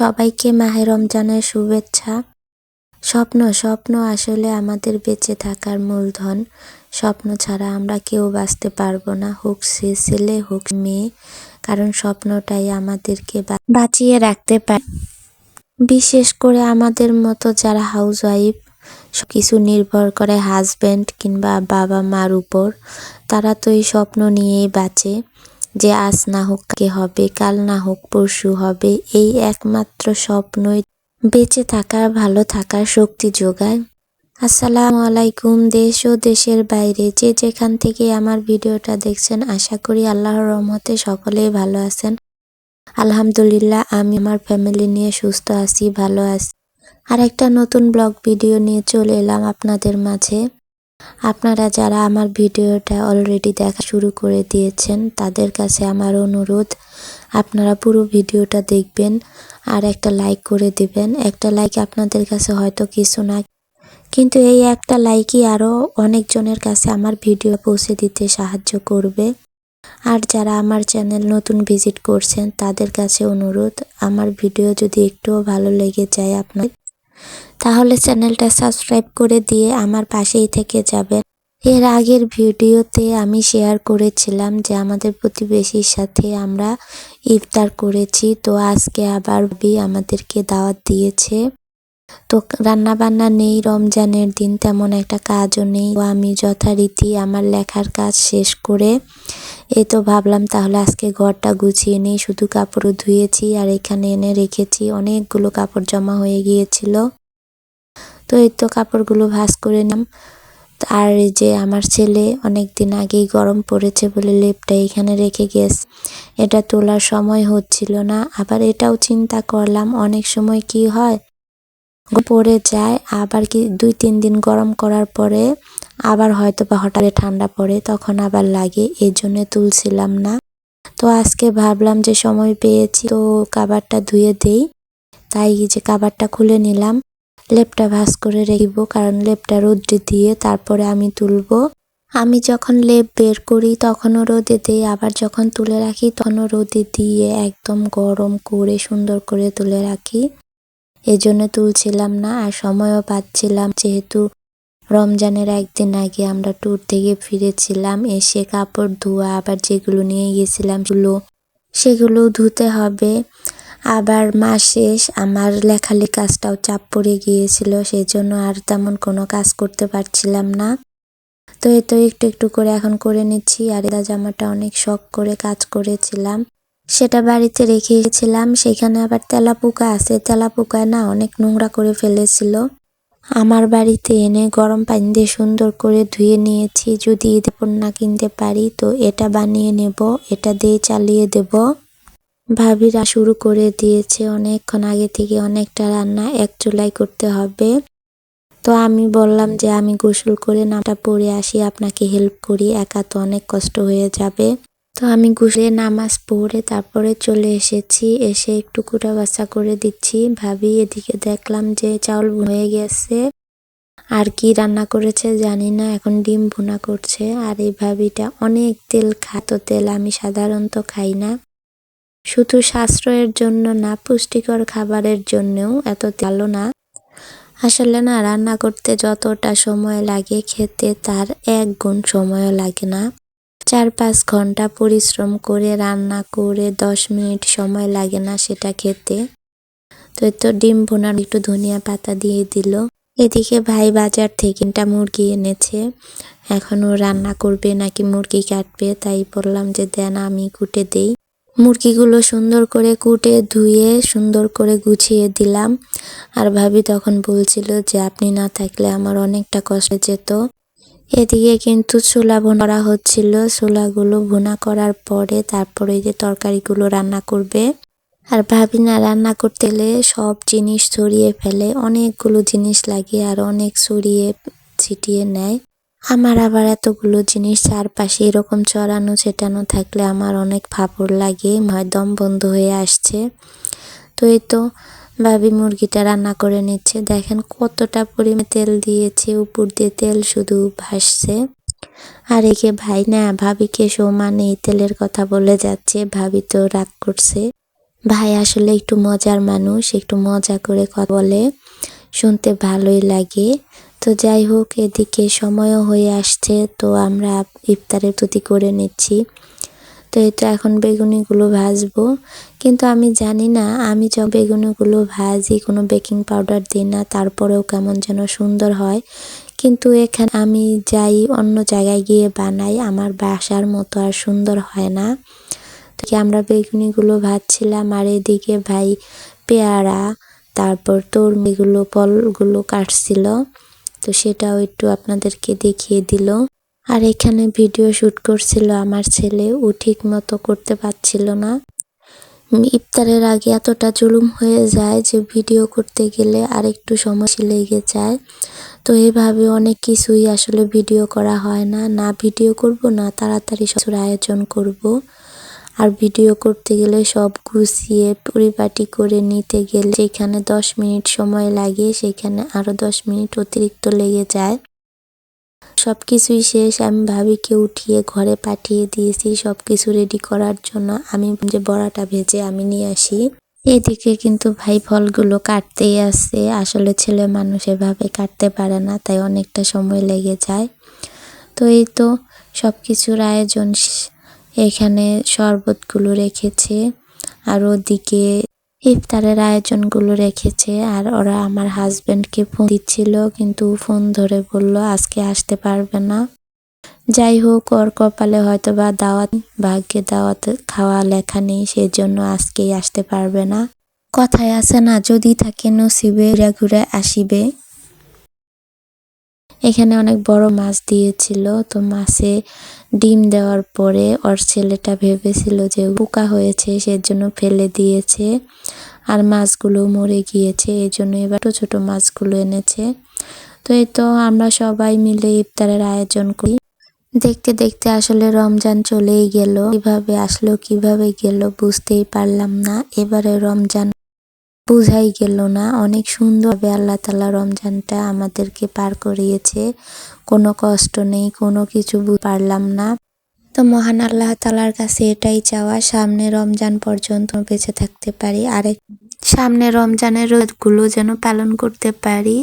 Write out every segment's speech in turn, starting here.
সবাইকে মাহে রমজানের শুভেচ্ছা। স্বপ্ন স্বপ্ন আসলে আমাদের বেঁচে থাকার মূলধন। স্বপ্ন ছাড়া আমরা কেউ বাঁচতে পারব না, হোক সে ছেলে, হোক মেয়ে। কারণ স্বপ্নটাই আমাদেরকে বাঁচিয়ে রাখতে পারে। বিশেষ করে আমাদের মতো যারা হাউস ওয়াইফ কিছু নির্ভর করে হাজব্যান্ড কিংবা বাবা মার উপর, তারা তো এই স্বপ্ন নিয়েই বাঁচে। যে আজ না হোক কে হবে, কাল না হোক পরশু হবে, এই একমাত্র স্বপ্নই। বেঁচে থাকার, ভালো থাকার শক্তি যোগায়। আসসালামু আলাইকুম, দেশ ও দেশের বাইরে যে যেখান থেকে আমার ভিডিওটা দেখছেন, আশা করি আল্লাহর রহমতে সকলেই ভালো আছেন। আলহামদুলিল্লাহ, আমি আমার ফ্যামিলি নিয়ে সুস্থ আছি, ভালো আছি। আর একটা নতুন ব্লগ ভিডিও নিয়ে চলে এলাম আপনাদের মাঝে। আপনারা যারা আমার ভিডিওটা অলরেডি দেখা শুরু করে দিয়েছেন, তাদের কাছে আমার অনুরোধ, আপনারা পুরো ভিডিওটা দেখবেন আর একটা লাইক করে দিবেন। একটা লাইক আপনাদের কাছে হয়তো কিছু না কিন্তু এই একটা লাইকই আরও অনেকজনের কাছে আমার ভিডিও পৌঁছে দিতে সাহায্য করবে। আর যারা আমার চ্যানেল নতুন ভিজিট করছেন, তাদের কাছে অনুরোধ, আমার ভিডিও যদি একটুও ভালো লেগে যায় আপনার তাহলে চ্যানেলটা সাবস্ক্রাইব করে দিয়ে আমার পাশেই থেকে যাবেন। এর আগের ভিডিওতে আমি শেয়ার করেছিলাম যে আমাদের প্রতিবেশীর সাথে আমরা ইফতার করেছি, তো আজকে আবার বি আমাদেরকে দাওয়াত দিয়েছে। তো রান্না বান্না নেই, রমজানের দিন তেমন একটা কাজও নেই। আমি যথারীতি আমার লেখার কাজ শেষ করে এই তো ভাবলাম তাহলে আজকে ঘরটা গুছিয়ে নেই, শুধু কাপড়ও ধুয়েছি আর এখানে এনে রেখেছি। অনেকগুলো কাপড় জমা হয়ে গিয়েছিল। তো এই তো কাপড়গুলো ভাঁজ করে নিলাম। আর যে আমার ছেলে অনেক দিন আগেই গরম পড়েছে বলে লেপটা এখানে রেখে গেছে এটা তোলার সময় হচ্ছিল না, আবার এটাও চিন্তা করলাম অনেক সময় কি হয়? পড়ে যায়, আবার কি দুই, তিন দিন গরম করার পরে আবার হয়তো বা হঠাৎ ঠান্ডা পড়ে, তখন আবার লাগে এই জন্য তুলছিলাম না। তো আজকে ভাবলাম যে সময় পেয়েছি, তো কাবারটা ধুয়ে দেই। তাই যে কাবারটা খুলে নিলাম, লেপটা ভাঁজ করে রেখব, কারণ লেপটা রোদ্রে দিয়ে তারপরে আমি তুলবো। আমি যখন লেপ বের করি তখনও রোদে দিই, আবার যখন তুলে রাখি তখনও রোদে দিয়ে একদম গরম করে সুন্দর করে তুলে রাখি। এজন্য তুলছিলাম না আর সময়ও পাচ্ছিলাম। যেহেতু রমজানের একদিন আগে আমরা ট্যুর থেকে ফিরেছিলাম, এসে কাপড়, ধোয়া, আবার যেগুলো নিয়ে গেছিলাম সেগুলো সেগুলো ধুতে হবে। আবার মাস শেষ, আমার লেখালেখি কাজটাও চাপ পড়ে গিয়েছিল সেই জন্য আর তেমন কোনো কাজ করতে পারছিলাম না। তো এই তো একটু একটু করে এখন করে নিচ্ছি, আর এরা জামাটা অনেক শখ করে কাজ করেছিলাম। সেটা বাড়িতে রেখে এসেছিলাম সেখানে আবার তেলাপোকা আছে। তেলাপোকায় না অনেক নোংরা করে ফেলেছিল। আমার বাড়িতে এনে গরম পানি দিয়ে সুন্দর করে ধুয়ে নিয়েছি। যদি ঈদে না কিনতে পারি, তো এটা বানিয়ে নেব, এটা দিয়ে চালিয়ে দেব। ভাবিরা শুরু করে দিয়েছে অনেকক্ষণ আগে থেকে অনেকটা রান্না, এক চুলাই করতে হবে। তো আমি বললাম যে আমি গোসল করে নামটা পরে আসি, আপনাকে হেল্প করি, একা তো অনেক কষ্ট হয়ে যাবে। তো আমি গোসলে নামাজ পড়ে তারপরে চলে এসেছি। এসে একটু কুটা বাচ্চা করে দিচ্ছি। ভাবি, এদিকে দেখলাম যে চাউল হয়ে গেছে। আর কি রান্না করেছে জানি না, এখন ডিম ভুনা করছে। আর এই ভাবিটা অনেক তেল খাতো তেল আমি সাধারণত খাই না। শুধু সাশ্রয়ের জন্য না, পুষ্টিকর খাবারের জন্যও এত ভালো না। আসলে না, রান্না করতে যতটা সময় লাগে খেতে, তার এক গুণ সময়ও লাগে না। চার পাঁচ ঘণ্টা পরিশ্রম করে, রান্না করে, দশ মিনিট সময় লাগে না সেটা খেতে। তো তো ডিম ভোনার একটু ধনিয়া পাতা দিয়ে দিল। এদিকে ভাই বাজার থেকে একটা মুরগি এনেছে। এখনও রান্না করবে নাকি মুরগি কাটবে, তাই বললাম যে, দেন আমি কুটে দেই। মুরগিগুলো সুন্দর করে কুটে ধুয়ে, সুন্দর করে গুছিয়ে দিলাম। আর ভাবি তখন বলছিল যে, আপনি না থাকলে আমার অনেকটা কষ্ট যেত। এদিকে কিন্তু ছোলা ভোনা করা হচ্ছিল। ছোলাগুলো ভুনা করার পরে তারপরে যে তরকারিগুলো রান্না করবে। আর ভাবি না রান্না করতে গেলে সব জিনিস ছড়িয়ে ফেলে, অনেকগুলো জিনিস লাগে আর অনেক ছড়িয়ে ছিটিয়ে নেয়। আমার আবার এতগুলো জিনিস চারপাশে এরকম চড়ানো ছেটানো থাকলে আমার অনেক ফাপড় লাগে দম বন্ধ হয়ে আসছে। তো এই তো ভাবি মুরগিটা রান্না করে নিচ্ছে। দেখেন কতটা পরিমাণে তেল দিয়েছে, উপর দিয়ে তেল শুধু ভাসছে। আর একে ভাই, না ভাবিকে সমানে তেলের কথা বলে যাচ্ছে, ভাবি তো রাগ করছে। ভাই আসলে একটু মজার মানুষ, একটু মজা করে কথা বলে, শুনতে ভালোই লাগে। তো যাই হোক, এদিকে সময়ও হয়ে আসছে, তো আমরা ইফতারের তুতি করে নিচ্ছি। তো এটা এখন বেগুনিগুলো ভাজবো। কিন্তু আমি জানি না, আমি যখন বেগুনিগুলো ভাজি, কোনো বেকিং পাউডার দিই না, তারপরেও কেমন যেন সুন্দর হয়। কিন্তু এখানে আমি যাই অন্য জায়গায় গিয়ে বানাই, আমার বাসার মতো আর সুন্দর হয় না। তো আমরা বেগুনিগুলো ভাজছিলাম, আর এদিকে ভাই পেয়ারা, তারপর তরমিগুলো ফলগুলো কাটছিল। তো সেটাও একটু আপনাদেরকে দেখিয়ে দিল। আর এখানে ভিডিও শ্যুট করছিল আমার ছেলে। ও ঠিক মতো করতে পারছিল না। ইফতারের আগে এতটা জুলুম হয়ে যায় যে ভিডিও করতে গেলে আর একটু সময় লেগে যায়। তো এভাবে অনেক কিছুই আসলে ভিডিও করা হয় না। না ভিডিও করব, না তাড়াতাড়ি সব আয়োজন করব। আর ভিডিও করতে গেলে সব গুছিয়ে পরিপাটি করে নিতে গেলে যেখানে দশ মিনিট সময় লাগে, সেখানে আরও দশ মিনিট অতিরিক্ত লেগে যায়। সব কিছুই শেষ। আমি ভাবিকে উঠিয়ে ঘরে পাঠিয়ে দিয়েছি। সব কিছু রেডি করার জন্য আমি যে বড়াটা ভেজে আমি নিয়ে আসি। এদিকে কিন্তু ভাই ফলগুলো কাটতেই আসছে আসলে ছেলে মানুষ এভাবে কাটতে পারে না, তাই অনেকটা সময় লেগে যায়। তো এই তো সব কিছুর আয়োজন এখানে শরবতগুলো রেখেছে। আর ওদিকে ইফতারের আয়োজনগুলো রেখেছে আর ওরা আমার হাজব্যান্ডকে ফোন দিচ্ছিল, কিন্তু ফোন ধরে বলল, আজকে আসতে পারবে না। যাই হোক, ওর কপালে হয়তো বা দাওয়াত, ভাগ্যে দাওয়াত খাওয়া লেখা নেই, সেজন্য আজকেই আসতে পারবে না। কথায় আছে না, যদি থাকে নসিবে, ঘুরে ঘুরে আসিবে। এখানে অনেক বড় মাছ দিয়েছিল। তো মাছে ডিম দেওয়ার পরে ওর ছেলেটা ভেবেছিল যে পোকা হয়েছে, সেজন্য ফেলে দিয়েছে। আর মাছগুলো মরে গিয়েছে এই জন্য এবার ছোট ছোট মাছগুলো এনেছে। তো এই তো আমরা সবাই মিলে ইফতারের আয়োজন করি। দেখতে দেখতে আসলে রমজান চলেই গেল। কীভাবে আসলো, কীভাবে গেল বুঝতেই পারলাম না। এবারে রমজান বুঝাই গেল না। অনেক সুন্দরভাবে আল্লাহ তালা রমজানটা আমাদেরকে পার করিয়েছে। কোনো কষ্ট নেই, কোনো কিছু পারলাম না। তো মহান আল্লাহ তালার কাছে এটাই চাওয়া, সামনে রমজান পর্যন্ত বেঁচে থাকতে পারি আরেক সামনে রমজানের রোদগুলো যেন পালন করতে পারি।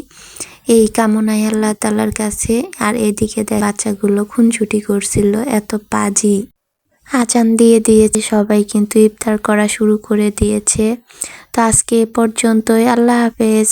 এই কামনায় আল্লাহ তালার কাছে আর এদিকে দেখ বাচ্চাগুলো খুনছুটি করছিল, এত পাজি। আজান দিয়ে দিয়েছে, সবাই কিন্তু ইফতার করা শুরু করে দিয়েছে। তো আজকে এ পর্যন্তই আল্লাহ হাফেজ